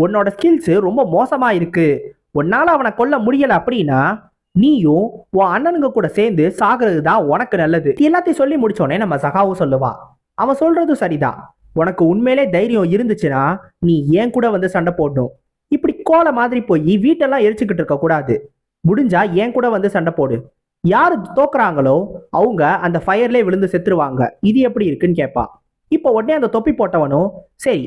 உன்னோட ஸ்கில்ஸ் ரொம்ப மோசமா இருக்கு. உன்னால அவனை கொல்ல முடியல அப்படின்னா நீயும் உன் அண்ணனுங்க கூட சேர்ந்து சாகுறது தான் உனக்கு நல்லது. எல்லாத்தையும் சொல்லி முடிச்சோடனே நம்ம சகாவும் சொல்லுவா. அவன் சொல்றதும் சரிதான். உனக்கு உண்மையிலே தைரியம் இருந்துச்சுன்னா நீ ஏன் கூட வந்து சண்டை போடணும்? இப்படி கோலை மாதிரி போய் வீட்டெல்லாம் எரிச்சுக்கிட்டு இருக்க கூடாது. முடிஞ்சா ஏன் கூட வந்து சண்டை போடு. யார் தோக்குறாங்களோ அவங்க அந்த ஃபயர்லேயே விழுந்து செத்துருவாங்க. இது எப்படி இருக்குன்னு கேட்பான் இப்போ உடனே அந்த தொப்பி போட்டவனும் சரி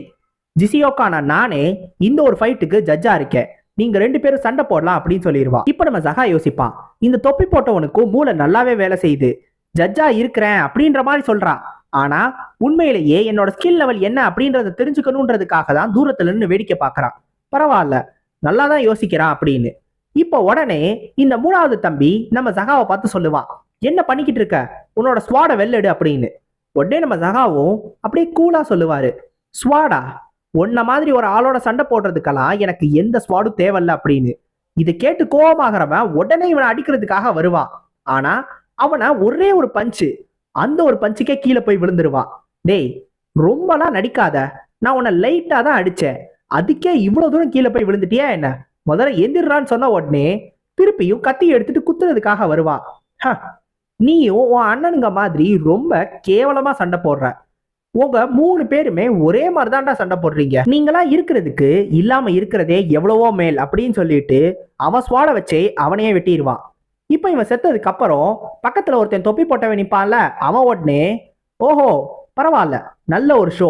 ஜிசியோக்கான நானே இந்த ஒரு ஃபைட்டுக்கு ஜட்ஜா இருக்கேன். நீங்க ரெண்டு பேரும் சண்டை போடலாம் அப்படின்னு சொல்லிடுவான் இப்போ நம்ம சகா யோசிப்பான். இந்த தொப்பி போட்டவனுக்கும் மூளை நல்லாவே வேலை செய்யுது. ஜட்ஜா இருக்கிறேன் அப்படின்ற மாதிரி சொல்றான். ஆனா உண்மையிலேயே என்னோட ஸ்கில் லெவல் என்ன அப்படின்றத தெரிஞ்சுக்கணுன்றதுக்காக தான் தூரத்துல இருந்து வேடிக்கை பார்க்கறான். பரவாயில்ல நல்லா தான் யோசிக்கிறான் அப்படின்னு. இப்போ உடனே இந்த மூணாவது தம்பி நம்ம சகாவை பார்த்து சொல்லுவான். என்ன பண்ணிக்கிட்டு இருக்க? உன்னோட ஸ்வாடை வெள்ளெடு அப்படின்னு. உடனே நம்ம சகாவும் அப்படியே கூலா சொல்லுவாரு. ஸ்வாடா உன்ன மாதிரி ஒரு ஆளோட சண்டை போடுறதுக்கெல்லாம் எனக்கு எந்த ஸ்வாடும் தேவையில்ல அப்படின்னு. இதை கேட்டு கோபமாகறவன் உடனே இவனை அடிக்கிறதுக்காக வருவான் ஆனா அவனை ஒரே ஒரு பஞ்சு அந்த ஒரு பஞ்சுக்கே கீழே போய் விழுந்துருவான் டேய் ரொம்பலாம் நடிக்காத. நான் உன்னை லைட்டா தான் அடிச்சேன். அதுக்கே இவ்வளவு தூரம் கீழே போய் விழுந்துட்டியா என்ன? முதல்ல எந்திரான்னு சொன்ன உடனே திருப்பியும் கத்தி எடுத்துட்டு குத்துறதுக்காக வருவா. ஹ, நீயும் உன் அண்ணனுங்க மாதிரி ரொம்ப கேவலமா சண்டை போடுற. உங்க மூணு பேருமே ஒரே மாதிரி தான்டா சண்டை போடுறீங்க. நீங்களா இருக்கிறதுக்கு இல்லாம இருக்கிறதே எவ்வளவோ மேல் அப்படின்னு சொல்லிட்டு அவன் சுவாட வச்சே அவனையே வெட்டிடுவான். இப்போ இவன் செத்ததுக்கு அப்புறம் பக்கத்துல ஒருத்தன் தொப்பி போட்டவன் நிப்பான்ல அவன் உடனே ஓஹோ பரவாயில்ல நல்ல ஒரு ஷோ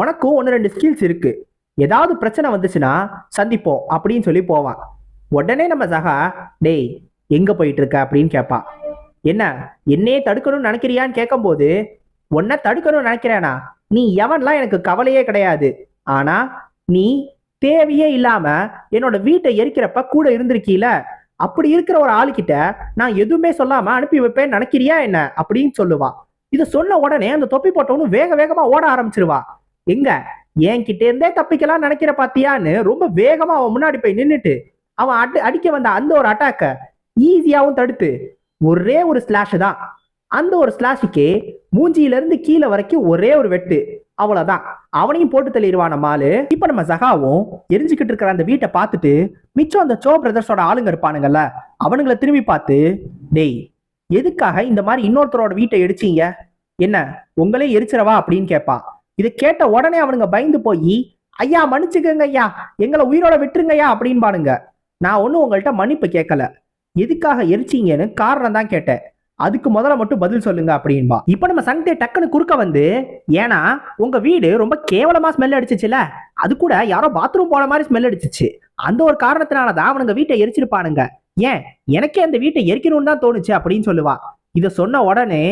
உனக்கும் ஒன்று ரெண்டு ஸ்கில்ஸ் இருக்கு. ஏதாவது பிரச்சனை வந்துச்சுன்னா சந்திப்போம் அப்படின்னு சொல்லி போவான். உடனே நம்ம சகா டேய் எங்க போயிட்டு இருக்க? அப்படின்னு கேட்பான். என்ன என்னையே தடுக்கணும்னு நினைக்கிறியான்னு கேட்கும்போது உன்னை தடுக்கணும்னு நினைக்கிறேனா? நீ எவன்லாம் எனக்கு கவலையே கிடையாது. ஆனா நீ தேவையே இல்லாம என்னோட வீட்டை எரிக்கிறப்ப கூட இருந்திருக்கீல? அப்படி இருக்கிற ஒரு ஆளுகிட்ட நான் எதுவுமே சொல்லாம அனுப்பி வைப்பேன்னு நினைக்கிறியா என்ன? அப்படின்னு சொல்லுவா. இதை சொன்ன உடனே அந்த தொப்பி போட்டவனும் வேக வேகமா ஓட ஆரம்பிச்சிருவா. எங்க? என்கிட்ட இருந்தே தப்பிக்கலாம் நினைக்கிற பாத்தியான்னு ரொம்ப வேகமா அவன் முன்னாடி போய் நின்னுட்டு அவன் அடி அடிக்க வந்த அந்த ஒரு அட்டாக்க ஈஸியாவும் தடுத்து ஒரே ஒரு ஸ்லாஷ் தான். அந்த ஒரு ஸ்லாஷுக்கே மூஞ்சியிலிருந்து கீழே வரைக்கும் ஒரே ஒரு வெட்டு. அவ்வளவுதான். அவனையும் போட்டு தள்ளிடுவான் நம்ம ஆளு. இப்ப நம்ம சகாவும் எரிஞ்சுக்கிட்டு இருக்கிற அந்த வீட்டை பார்த்துட்டு மிச்சம் அந்த சோ பிரதர்ஸோட ஆளுங்க இருப்பானுங்கல்ல அவனுங்கள திரும்பி பார்த்து டேய் எதுக்காக இந்த மாதிரி இன்னொருத்தரோட வீட்டை எரிச்சீங்க? என்ன உங்களே எரிச்சிரவா அப்படின்னு கேட்பான் இதை கேட்ட உடனே அவனுங்க பயந்து போய் ஐயா மன்னிச்சுக்கங்க ஐயா. எங்களை உயிரோட விட்டுருங்கய்யா அப்படின்பானுங்க நான் ஒன்றும் உங்கள்கிட்ட மன்னிப்பு கேட்கல. எதுக்காக எரிச்சீங்கன்னு காரணம் தான் கேட்டேன். அதுக்கு முதல்ல மட்டும் பதில் சொல்லுங்க அப்படின்பா. இப்போ நம்ம சங்கத்தை டக்குன்னு குறுக்க வந்து ஏன்னா உங்க வீடு ரொம்ப கேவலமா ஸ்மெல் அடிச்சிச்சுல? அது கூட யாரோ பாத்ரூம் போன மாதிரி ஸ்மெல் அடிச்சிச்சு. அந்த ஒரு காரணத்தினால தான் அவனுங்க வீட்டை எரிச்சிருப்பானுங்க. ஏன்? எனக்கே அந்த வீட்டை எரிக்கணும்னு தான் தோணுச்சு அப்படின்னு சொல்லுவா. இதை சொன்ன உடனே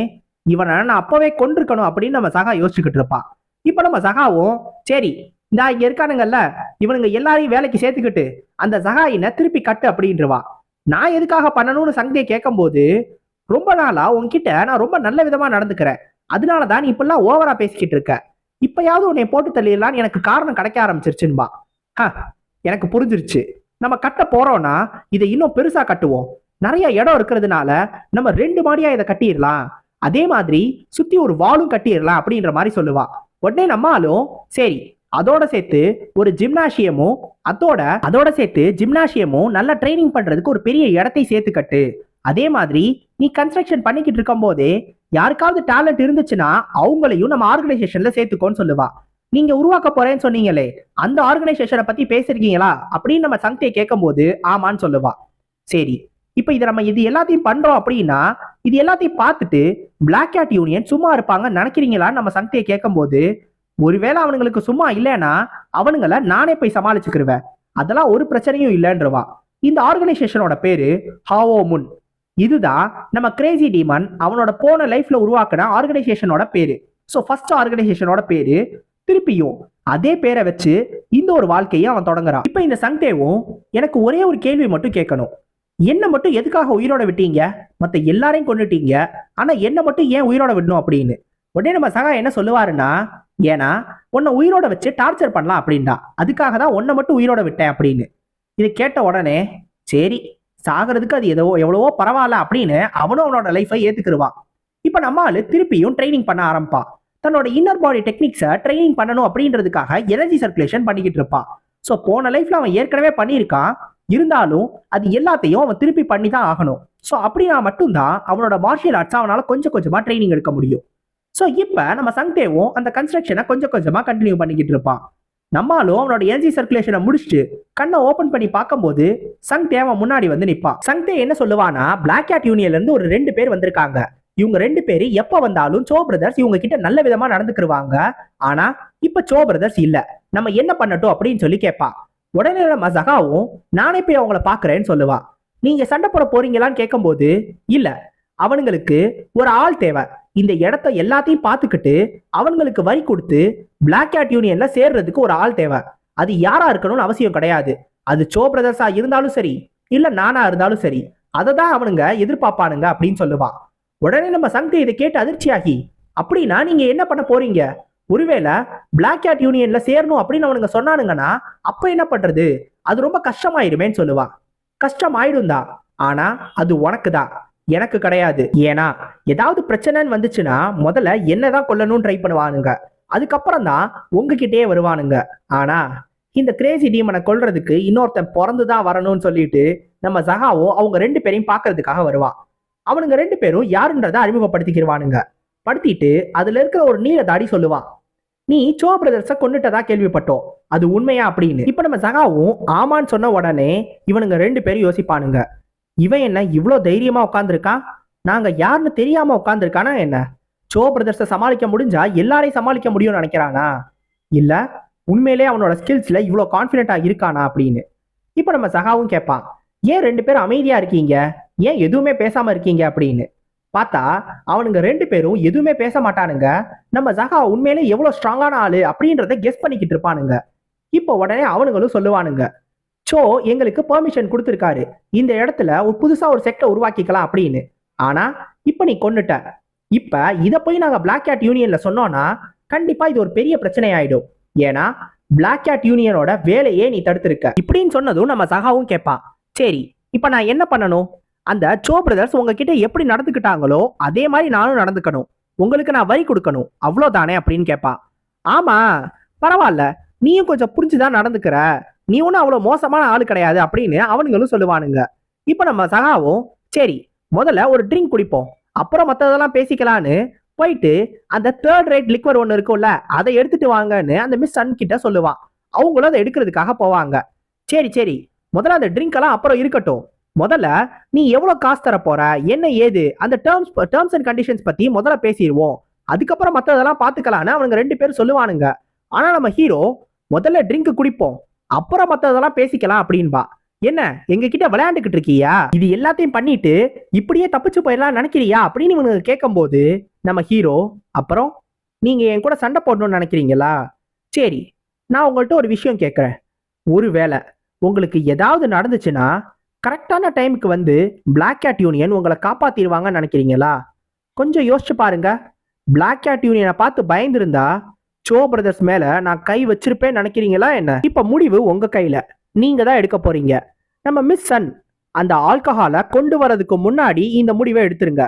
இவனை நான் அப்பவே கொண்டிருக்கணும் அப்படின்னு நம்ம சகா யோசிச்சுக்கிட்டு இருப்பான் இப்போ நம்ம சகாவும் சரி இந்த இங்க இருக்கானுங்கல்ல இவனுங்க எல்லாரையும் வேலைக்கு சேர்த்துக்கிட்டு அந்த சகாயினை திருப்பி கட்டு அப்படின்றவா. நான் எதுக்காக பண்ணணும்னு சங்தியை கேட்கும்போது ரொம்ப நாளா உன்கிட்ட நான் ரொம்ப நல்ல விதமா நடந்துக்கிறேன். அதனால தான் நீ இப்பெல்லாம் ஓவரா பேசிக்கிட்டு இருக்க. இப்பயாவது உன்னை போட்டு தள்ளிடலான்னு எனக்கு காரணம் கிடைக்க ஆரம்பிச்சிருச்சுன்பா. எனக்கு புரிஞ்சிருச்சு. நம்ம கட்ட போறோம்னா இதை இன்னும் பெருசா கட்டுவோம். நிறைய இடம் இருக்கிறதுனால நம்ம ரெண்டு மாடியா இதை கட்டிடலாம். அதே மாதிரி சுத்தி ஒரு வாலும் கட்டிடலாம் அப்படின்ற மாதிரி சொல்லுவா. உடனே நம்மளும் சரி அதோட சேர்த்து ஒரு ஜிம்னாசியமும் அதோட அதோட சேர்த்து ஜிம்னாசியமும் நல்லா ட்ரைனிங் பண்றதுக்கு ஒரு பெரிய இடத்தை சேர்த்து கட்டு. அதே மாதிரி நீ கன்ஸ்ட்ரக்ஷன் பண்ணிக்கிட்டு இருக்கும் போதே யாருக்காவது டேலண்ட் இருந்துச்சுன்னா அவங்களையும் நம்ம ஆர்கனைசேஷன்ல சேர்த்துக்கோன்னு சொல்லுவா. நீங்க உருவாக்க போறேன்னு சொன்னீங்களே அந்த ஆர்கனைசேஷனை பத்தி பேசிருக்கீங்களா? அப்படின்னு நம்ம சங்தியை கேட்கும்போது ஆமான்னு சொல்லுவா. சரி இப்போ இதை நம்ம இது எல்லாத்தையும் பண்றோம் அப்படின்னா இது எல்லாத்தையும் பார்த்துட்டு பிளாக் கேட் யூனியன் சும்மா இருப்பாங்க நினைக்கிறீங்களான்னு நம்ம சங்தியை கேட்கும்போது ஒருவேளை அவனுங்களுக்கு சும்மா இல்லைன்னா அவனுங்கள நானே போய் சமாளிச்சுக்கிருவேன். அதெல்லாம் ஒரு பிரச்சனையும் இல்லைன்றவா. இந்த ஆர்கனைசேஷனோட பேரு ஹாவோ முன் இதுதான் நம்ம கிரேசி டீமன் அவனோட போன லைஃப்ல உருவாக்குன ஆர்கனைசேஷனோட பேரு. ஸோ ஃபர்ஸ்ட் ஆர்கனைசேஷனோட பேரு திருப்பியும். அதே பேரை வச்சு இந்த ஒரு வாழ்க்கையை அவன் தொடங்குறான். இப்போ இந்த சங்தேவும் எனக்கு ஒரே ஒரு கேள்வி மட்டும் கேட்கணும். என்ன மட்டும் எதுக்காக உயிரோட விட்டீங்க? மற்ற எல்லாரையும் கொண்டுட்டீங்க ஆனால் என்ன மட்டும் ஏன் உயிரோட விடணும் அப்படின்னு? உடனே நம்ம சகா என்ன சொல்லுவாருன்னா ஏன்னா உன்னை உயிரோட வச்சு டார்ச்சர் பண்ணலாம் அப்படின்டா அதுக்காக தான் உன்னை மட்டும் உயிரோட விட்டேன் அப்படின்னு. இது கேட்ட உடனே சரி சாகிறதுக்கு அது எதோ எவ்வளவோ பரவாயில்ல அப்படின்னு அவனும் அவனோட லைஃபை ஏத்துக்கிடுவான் இப்போ நம்ம ஆளு திருப்பியும் ட்ரைனிங் பண்ண ஆரம்பிப்பான் தன்னோட இன்னர் பாடி டெக்னிக்ஸை ட்ரைனிங் பண்ணணும் அப்படின்றதுக்காக எனர்ஜி சர்க்குலேஷன் பண்ணிக்கிட்டு இருப்பான் ஸோ போன லைஃப்ல அவன் ஏற்கனவே பண்ணியிருக்கான். இருந்தாலும் அது எல்லாத்தையும் அவன் திருப்பி பண்ணி தான் ஆகணும். ஸோ அப்படின்னா மட்டும்தான் அவனோட மார்ஷியல் ஆர்ட்ஸ் அவனால கொஞ்சம் கொஞ்சமா ட்ரைனிங் எடுக்க முடியும். ஸோ இப்போ நம்ம சங்தேவும் அந்த கன்ஸ்ட்ரக்ஷனை கொஞ்சம் கொஞ்சமா கண்டினியூ பண்ணிக்கிட்டு இருப்பான். நம்மாலும் அவனோட எனர்ஜி சர்க்குலேஷனை முடிச்சுட்டு கண்ணை ஓப்பன் பண்ணி பார்க்கும்போது சங்தே அவன் முன்னாடி வந்து நிற்பான் சங் தே என்ன சொல்லுவானா பிளாக் கேட் யூனியன்ல இருந்து ஒரு ரெண்டு பேர் வந்திருக்காங்க. இவங்க ரெண்டு பேர் எப்ப வந்தாலும் சோ பிரதர்ஸ் இவங்க கிட்ட நல்ல விதமா நடந்துக்கிருவாங்க. ஆனா இப்ப சோ பிரதர்ஸ் இல்ல. நம்ம என்ன பண்ணட்டும் அப்படின்னு சொல்லி கேட்பான் உடனே நம்ம சகாவும் நானே போய் அவங்கள பாக்குறேன்னு சொல்லுவான் நீங்க சண்டை போட போறீங்களான்னு கேட்கும்போது இல்ல. அவனுங்களுக்கு ஒரு ஆள் தேவை. இந்த இடத்த எல்லாத்தையும் பார்த்துக்கிட்டு அவங்களுக்கு வரி கொடுத்து பிளாக் கேட் யூனியன்ல சேர்றதுக்கு ஒரு ஆள் தேவை. அது யாரா இருக்கணும்னு அவசியம் கிடையாது. அது சோ பிரதர்ஸா இருந்தாலும் சரி இல்ல நானா இருந்தாலும் சரி அதை தான் அவனுங்க எதிர்பார்ப்பானுங்க அப்படின்னு சொல்லுவான் உடனே நம்ம சங்கை இதை கேட்டு அதிர்ச்சியாகி அப்படின்னா நீங்க என்ன பண்ண போறீங்க? ஒருவேளை பிளாக் கேட் யூனியன்ல சேரணும் அப்படின்னு அவனுங்க சொன்னானுங்கன்னா அப்ப என்ன பண்றது? அது ரொம்ப கஷ்டமாயிருமேன்னு சொல்லுவான் கஷ்டம் ஆயிடும் தான் ஆனா அது உனக்கு தான் எனக்கு கிடையாது. ஏன்னா ஏதாவது பிரச்சனைன்னு வந்துச்சுன்னா முதல்ல என்னதான் கொல்லணும்னு ட்ரை பண்ணுவானுங்க. அதுக்கப்புறம் தான் உங்ககிட்டயே வருவானுங்க. ஆனா இந்த கிரேசி டீமனை கொல்றதுக்கு இன்னொருத்தன் பிறந்து தான் வரணும்னு சொல்லிட்டு நம்ம சகாவோ அவங்க ரெண்டு பேரையும் பார்க்கறதுக்காக வருவான் அவனுங்க ரெண்டு பேரும் யாருன்றதை அறிமுகப்படுத்திக்கிடுவானுங்க படுத்திட்டு அதுல இருக்கிற ஒரு நீல தாடி சொல்லுவான் நீ சோ பிரதர்ஸ கொண்டுட்டதா கேள்விப்பட்டோம். அது உண்மையா அப்படின்னு? இப்ப நம்ம சகாவும் ஆமான்னு சொன்ன உடனே இவனுங்க ரெண்டு பேரும் யோசிப்பானுங்க இவன் என்ன இவ்வளோ தைரியமா உட்காந்துருக்கான் நாங்க யாருன்னு தெரியாம உட்காந்துருக்கானா என்ன? சோ பிரதர்ஸை சமாளிக்க முடிஞ்சா எல்லாரையும் சமாளிக்க முடியும்னு நினைக்கிறானா? இல்லை உண்மையிலே அவனோட ஸ்கில்ஸில் இவ்வளோ கான்ஃபிடென்ட்டாக இருக்கானா அப்படின்னு. இப்போ நம்ம சகாவும் கேட்பான் ஏன் ரெண்டு பேரும் அமைதியாக இருக்கீங்க? ஏன் எதுவுமே பேசாமல் இருக்கீங்க? அப்படின்னு. பார்த்தா அவனுங்க ரெண்டு பேரும் எதுவுமே பேச மாட்டானுங்க. நம்ம சகா உண்மையிலே எவ்வளோ ஸ்ட்ராங்கான ஆள் அப்படின்றத கெஸ் பண்ணிக்கிட்டு இருப்பானுங்க. இப்போ உடனே அவனுங்களும் சொல்லுவானுங்க சோ எங்களுக்கு பெர்மிஷன் கொடுத்துருக்காரு. இந்த இடத்துல ஒரு புதுசாக ஒரு செக்டை உருவாக்கிக்கலாம் அப்படின்னு. ஆனால் இப்போ நீ கொண்டுட்ட இப்போ இதை போய் நாங்கள் பிளாக் கேட் யூனியனில் சொன்னோன்னா கண்டிப்பாக இது ஒரு பெரிய பிரச்சனை ஆயிடும் ஏன்னா பிளாக் கேட் யூனியனோட வேலையே நீ தடுத்திருக்க. இப்படின்னு சொன்னதும் நம்ம சகாவும் கேட்பான். சரி இப்போ நான் என்ன பண்ணணும்? அந்த சோ பிரதர்ஸ் உங்ககிட்ட எப்படி நடந்துக்கிட்டாங்களோ அதே மாதிரி நானும் நடந்துக்கணும். உங்களுக்கு நான் வரி கொடுக்கணும். அவ்வளோதானே அப்படின்னு கேட்பான். ஆமாம் பரவாயில்ல. நீயும் கொஞ்சம் புரிஞ்சுதான் நடந்துக்கிற. நீ ஒன்றும் அவ்வளோ மோசமான ஆள் கிடையாது அப்படின்னு அவனுங்களும் சொல்லுவானுங்க. இப்போ நம்ம சகாவும் சரி முதல்ல ஒரு ட்ரிங்க் குடிப்போம். அப்புறம் மற்றதெல்லாம் பேசிக்கலான்னு போயிட்டு அந்த தேர்ட் ரேட் லிக்வர் ஒன்று இருக்கும்ல அதை எடுத்துட்டு வாங்கன்னு அந்த மிஸ் சன் கிட்ட சொல்லுவான் அவங்களும் அதை எடுக்கிறதுக்காக போவாங்க. சரி சரி. முதல்ல அந்த ட்ரிங்க் எல்லாம் அப்புறம் இருக்கட்டும். முதல்ல நீ எவ்வளோ காசு தர போற? என்ன ஏது? அந்த டேர்ம்ஸ் டேர்ம்ஸ் அண்ட் கண்டிஷன்ஸ் பத்தி முதல்ல பேசிடுவோம் அதுக்கப்புறம் மற்றதெல்லாம் பார்த்துக்கலான்னு அவனுங்க ரெண்டு பேரும் சொல்லுவானுங்க. ஆனால் நம்ம ஹீரோ முதல்ல ட்ரிங்க் குடிப்போம். அப்புறம் மற்றதெல்லாம் பேசிக்கலாம் அப்படின்பா. என்ன எங்க கிட்ட விளையாண்டுக்கிட்டு இருக்கியா? இது எல்லாத்தையும் பண்ணிட்டு இப்படியே தப்பிச்சு போயிடலாம் நினைக்கிறியா? அப்படின்னு இவனுங்க கேட்கும்போது நம்ம ஹீரோ அப்புறம் நீங்க என் கூட சண்டை போடணும்னு நினைக்கிறீங்களா? சரி நான் உங்கள்கிட்ட ஒரு விஷயம் கேட்குறேன். ஒருவேளை உங்களுக்கு ஏதாவது நடந்துச்சுன்னா கரெக்டான டைமுக்கு வந்து பிளாக் கேட் யூனியன் உங்களை காப்பாத்திடுவாங்கன்னு நினைக்கிறீங்களா? கொஞ்சம் யோசிச்சு பாருங்க. பிளாக் கேட் யூனியனை பார்த்து பயந்துருந்தா சோ பிரதர்ஸ் மேல நான் கை வச்சிருப்பேன்னு நினைக்கிறீங்களா என்ன? இப்ப முடிவு உங்க கையில. நீங்க தான் எடுக்க போறீங்க. நம்ம மிஸ் சன் அந்த ஆல்கஹாலை கொண்டு வரதுக்கு முன்னாடி இந்த முடிவை எடுத்துருங்க.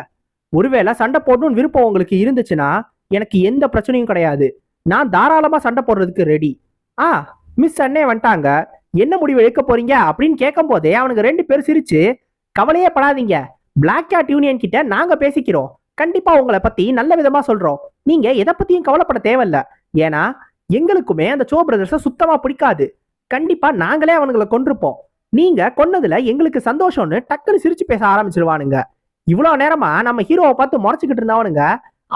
ஒருவேளை சண்டை போடணும்னு விருப்பம் உங்களுக்கு இருந்துச்சுன்னா எனக்கு எந்த பிரச்சனையும் கிடையாது. நான் தாராளமாக சண்டை போடுறதுக்கு ரெடி ஆ மிஸ் அண்ணே வந்துட்டாங்க. என்ன முடிவு எடுக்க போறீங்க? அப்படின்னு கேட்கும் போதே அவனுக்கு ரெண்டு பேரும் சிரிச்சு கவலையே படாதீங்க. பிளாக் கேட் யூனியன் கிட்ட நாங்க பேசிக்கிறோம். கண்டிப்பா உங்களை பத்தி நல்ல விதமா சொல்றோம். நீங்க எதை பத்தியும் கவலைப்பட தேவையில்ல. ஏன்னா எங்களுக்குமே அந்த சோ பிரதர்ஸை சுத்தமா பிடிக்காது. கண்டிப்பா நாங்களே அவனுங்களை கொண்டிருப்போம் நீங்க கொன்னதுல எங்களுக்கு சந்தோஷம்னு டக்குன்னு சிரிச்சு பேச ஆரம்பிச்சிருவானுங்க. இவ்வளவு நேரமா நம்ம ஹீரோவை பார்த்து முறைச்சுக்கிட்டு இருந்தவனுங்க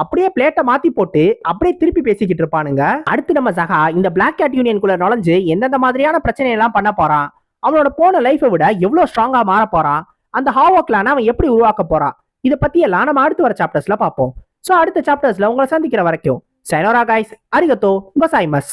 அப்படியே பிளேட்டை மாத்தி போட்டு அப்படியே திருப்பி பேசிக்கிட்டு இருப்பானுங்க. அடுத்து நம்ம சகா இந்த பிளாக் கேட் யூனியனுக்குள்ள நுழைஞ்சு எந்தெந்த மாதிரியான பிரச்சனை எல்லாம் பண்ண போறான் அவனோட போன லைஃபை விட எவ்வளவு ஸ்ட்ராங்கா மாற போறான் அந்த ஹாவோக்லான அவன் எப்படி உருவாக்க போறான் இதை பத்தி எல்லாம் நம்ம அடுத்து வர சாப்டர்ஸ்ல பார்ப்போம். ஸோ அடுத்த சாப்டர்ஸ்ல உங்களை சந்திக்கிற வரைக்கும் சைனோரா காய்ஸ் அரிகத்தோ பசாய்மஸ்